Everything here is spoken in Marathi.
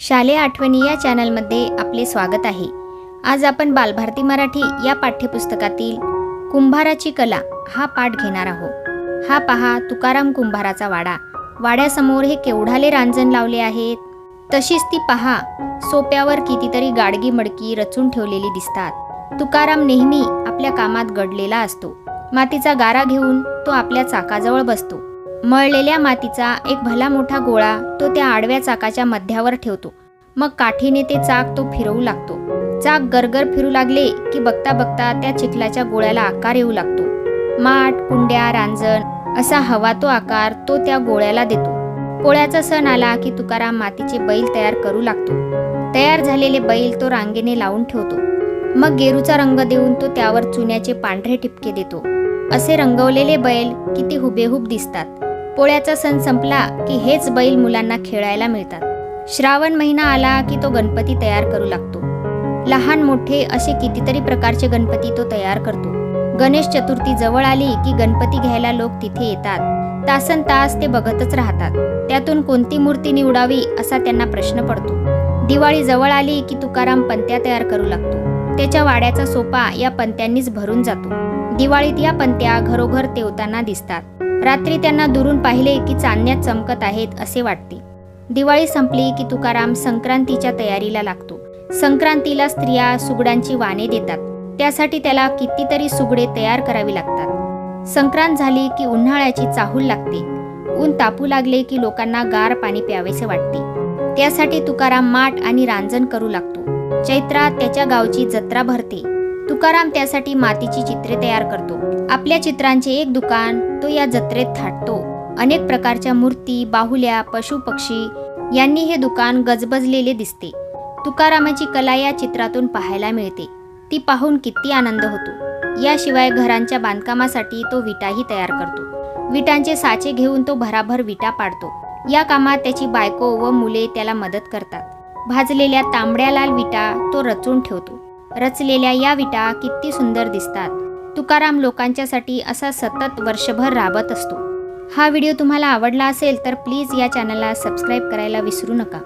शालेय आठवणी या चॅनलमध्ये आपले स्वागत आहे. आज आपण बालभारती मराठी या पाठ्यपुस्तकातील कुंभाराची कला हा पाठ घेणार आहोत. हा पहा तुकाराम कुंभाराचा वाडा. वाड्यासमोर हे केवढाले रांजण लावले आहेत. तशीच ती पहा सोप्यावर कितीतरी गाडगी मडकी रचून ठेवलेली दिसतात. तुकाराम नेहमी आपल्या कामात गडलेला असतो. मातीचा गारा घेऊन तो आपल्या चाकाजवळ बसतो. मळलेल्या मातीचा एक भला मोठा गोळा तो त्या आडव्या चाकाच्या मध्यावर ठेवतो. मग काठीने ते चाक तो फिरवू लागतो. चाक गरगर फिरू लागले की बघता बघता त्या चिखलाच्या गोळ्याला आकार येऊ लागतो. माठ कुंड्या रांजण असा हवा तो आकार तो त्या गोळ्याला देतो. पोळ्याचा सण आला की तुकाराम मातीचे बैल तयार करू लागतो. तयार झालेले बैल तो रांगेने लावून ठेवतो. मग गेरूचा रंग देऊन तो त्यावर चुन्याचे पांढरे टिपके देतो. असे रंगवलेले बैल किती हुबेहूब दिसतात. पोळ्याचा सण संपला की हेच बैल मुलांना खेळायला मिळतात. श्रावण महिना आला की तो गणपती तयार करू लागतो. लहान मोठे असे कितीतरी प्रकारचे गणपती तो तयार करतो. गणेश चतुर्थी जवळ आली की गणपती घ्यायला लोक तिथे येतात. तासन तास ते बघतच राहतात. त्यातून कोणती मूर्ती निवडावी असा त्यांना प्रश्न पडतो. दिवाळी जवळ आली की तुकाराम पंत्या तयार करू लागतो. त्याच्या वाड्याचा सोपा या पंत्यांनीच भरून जातो. दिवाळीत या पंत्या घरोघर तेवताना दिसतात. रात्री त्यांना दुरून पाहिले की चांदण्यात चमकत आहेत असे वाटते. दिवाळी संपली की तुकाराम संक्रांतीच्या तयारीला लागतो. संक्रांतीला स्त्रिया सुगडांची वाणे देतात. त्यासाठी त्याला कितीतरी सुगडे तयार करावी लागतात. संक्रांत झाली की उन्हाळ्याची चाहूल लागते. ऊन तापू लागले की लोकांना गार पाणी प्यावेसे वाटते. त्यासाठी तुकाराम माठ आणि रांजण करू लागतो. चैत्रात त्याच्या गावची जत्रा भरते. तुकाराम त्यासाठी मातीची चित्रे तयार करतो. आपल्या चित्रांचे एक दुकान तो या जत्रेत थाटतो. अनेक प्रकारच्या मूर्ती बाहुल्या पशु पक्षी यांनी हे दुकान गजबजलेले दिसते. तुकारामाची कला या चित्रातून पाहायला मिळते. ती पाहून किती आनंद होतो. याशिवाय घरांच्या बांधकामासाठी तो विटाही तयार करतो. विटांचे साचे घेऊन तो भराभर विटा पाडतो. या कामात त्याची बायको व मुले त्याला मदत करतात. भाजलेल्या तांबड्या लाल विटा तो रचून ठेवतो. रचलेल्या या विटा किती सुंदर दिसतात. तुकाराम लोकांच्यासाठी असा सतत वर्षभर राबत असतो. हा व्हिडिओ तुम्हाला आवडला असेल तर प्लीज या चॅनलला सबस्क्राईब करायला विसरू नका.